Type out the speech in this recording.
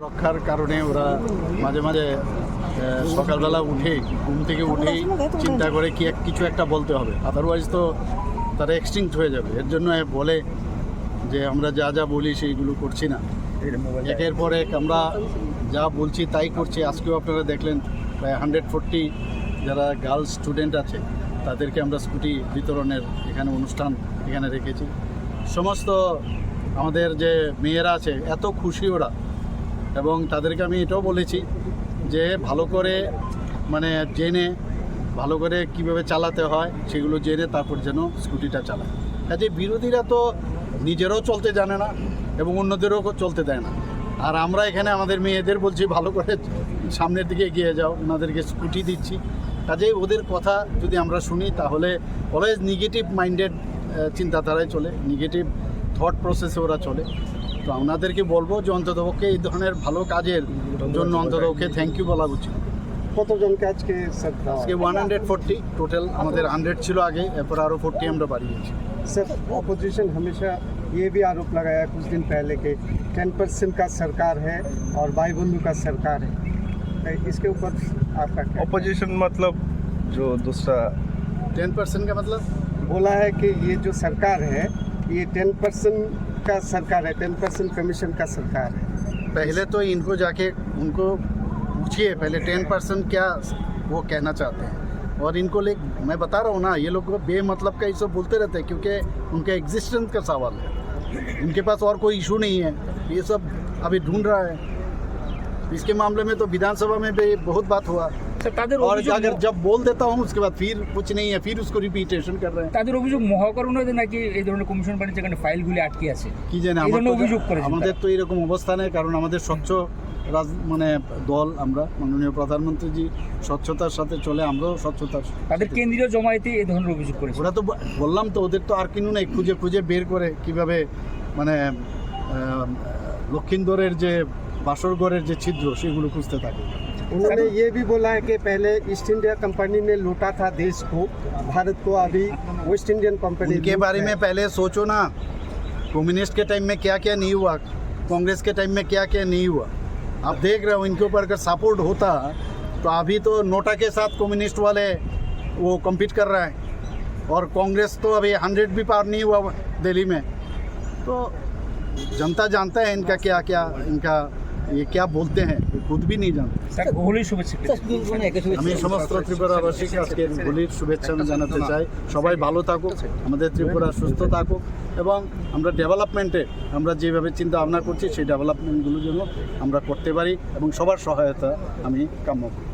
রক্ষার কারণে ওরা মাঝে মাঝে সকালবেলা উঠে ঘুম থেকে উঠেই চিন্তা করে কি এক- কিছু একটা বলতে হবে। আদারওয়াইজ তো তারা এক্সটিংক্ট হয়ে যাবে। এর জন্য বলে যে আমরা যা যা বলি সেইগুলো করছি না। একের পর এক আমরা যা বলছি তাই করছি। আজকেও আপনারা দেখলেন প্রায় হান্ড্রেড ফোরটি যারা গার্লস স্টুডেন্ট আছে, তাদেরকে আমরা স্কুটি বিতরণের এখানে অনুষ্ঠান এখানে রেখেছি। সমস্ত আমাদের যে মেয়েরা আছে, এত খুশি ওরা। এবং তাদেরকে আমি এটাও বলেছি যে ভালো করে মানে জেনে, ভালো করে কীভাবে চালাতে হয়, সেগুলো জেনে তারপর যেন স্কুটিটা চালায়। কাজে বিরোধীরা তো নিজেরাও চলতে জানে না এবং অন্যদেরও চলতে দেয় না। আর আমরা এখানে আমাদের মেয়েদের বলছি, ভালো করে সামনের দিকে এগিয়ে যাও, ওনাদেরকে স্কুটি দিচ্ছি। কাজেই ওদের কথা যদি আমরা শুনি, তাহলে অলওয়েজ নেগেটিভ মাইন্ডেড চিন্তাধারায় চলে নেগেটিভ থট প্রসেসে ওরা চলে। তো আপনাদেরকে বলবো যে অন্ততপক্ষে এই ধরনের ভালো কাজের জন্য অন্ততপক্ষে থ্যাংক ইউ বলা উচিত কতজনকে আজকে স্যার দেওয়া আজকে ওয়ান হান্ড্রেড ফোরটি টোটাল আমাদের হান্ড্রেড ছিল আগে এরপর আরও ফোরটি আমরা বাড়িয়েছি सर अपोजिशन हमेशा ये भी आरोप लगाया कुछ दिन पहले कि टेन परसेंट का सरकार है और भाई बंधु का सरकार है तो इसके ऊपर आपका क्या ऑपोजिशन मतलब जो दूसरा टेन परसेंट का मतलब बोला है कि ये जो सरकार है ये टेन परसेंट का सरकार है टेन परसेंट कमीशन का सरकार है। पहले तो इनको जाके उनको पूछिए, पहले टेन परसेंट क्या वो कहना चाहते हैं। और इनको ले, मैं बता रहा हूँ ना, ये लोग बेमतलब का ये सब बोलते रहते हैं, क्योंकि उनके एग्जिस्टेंस का सवाल है। उनके पास और कोई इशू नहीं है, ये सब अभी ढूंढ रहा है। इसके मामले में तो विधानसभा में भी बहुत बात हुआ। তাদের और অভিযোগ अगर जब बोल देता हूँ उसके बाद फिर कुछ नहीं है फिर उसको रिपीटेशन कर रहे हैं তাদের অভিযোগ মহাকরণে নাকি এই ধরনের কমিশন বানিয়ে যেখানে ফাইলগুলি আটকে আছে কি জানে এই আমার ধরনের তো- অভিযোগ করেছেন আমাদের তো এরকম অবস্থা নেই কারণ আমাদের স্বচ্ছ রাজ মানে দল আমরা মাননীয় প্রধানমন্ত্রীজি স্বচ্ছতার সাথে চলে আমরাও স্বচ্ছতার তাদের কেন্দ্রীয় জমায়েতে এই ধরনের অভিযোগ করেছে ওরা তো ব- বললাম তো ওদের তো আর কিনু নেই খুঁজে খুঁজে বের করে কিভাবে মানে আহ, লক্ষিন্দরের যে বাসরগড়ের যে ছিদ্র সেগুলো খুঁজতে থাকে उन्होंने ये भी बोला है कि पहले ईस्ट इंडिया कंपनी ने लूटा था देश को। भारत को अभी वेस्ट इंडियन कंपनी के बारे में पहले सोचो ना कम्युनिस्ट के टाइम में क्या क्या नहीं हुआ कांग्रेस के टाइम में क्या क्या नहीं हुआ। आप देख रहे हो इनके ऊपर अगर सपोर्ट होता तो अभी तो नोटा के साथ कम्युनिस्ट वाले वो कम्पीट कर रहा है। और कांग्रेस तो अभी हंड्रेड भी पार नहीं हुआ दिल्ली में। तो जनता जानता है इनका क्या क्या इनका ये क्या बोलते हैं ये खुद भी नहीं जानते স্যার হোলির শুভেচ্ছা আমি সমস্ত ত্রিপুরাবাসীকে আজকে হোলির শুভেচ্ছা আমি জানাতে চাই সবাই ভালো থাকুক আমাদের ত্রিপুরা সুস্থ থাকুক এবং আমরা ডেভেলপমেন্টে আমরা যেভাবে চিন্তা ভাবনা করছি সেই ডেভেলপমেন্টগুলো যেন আমরা করতে পারি এবং সবার সহায়তা আমি কাম্য করি